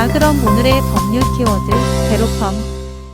자, 그럼 오늘의 법률 키워드 대로펌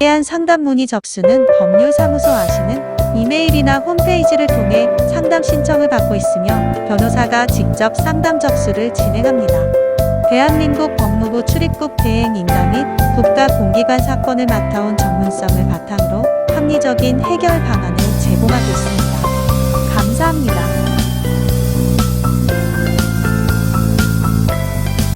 대한 상담 문의 접수는 법률사무소 아시는 이메일이나 홈페이지를 통해 상담 신청을 받고 있으며 변호사가 직접 상담 접수를 진행합니다. 대한민국 법무부 출입국 대행 인가 및 국가 공기관 사건을 맡아온 전문성을 바탕으로 합리적인 해결 방안을 제공하고 있습니다.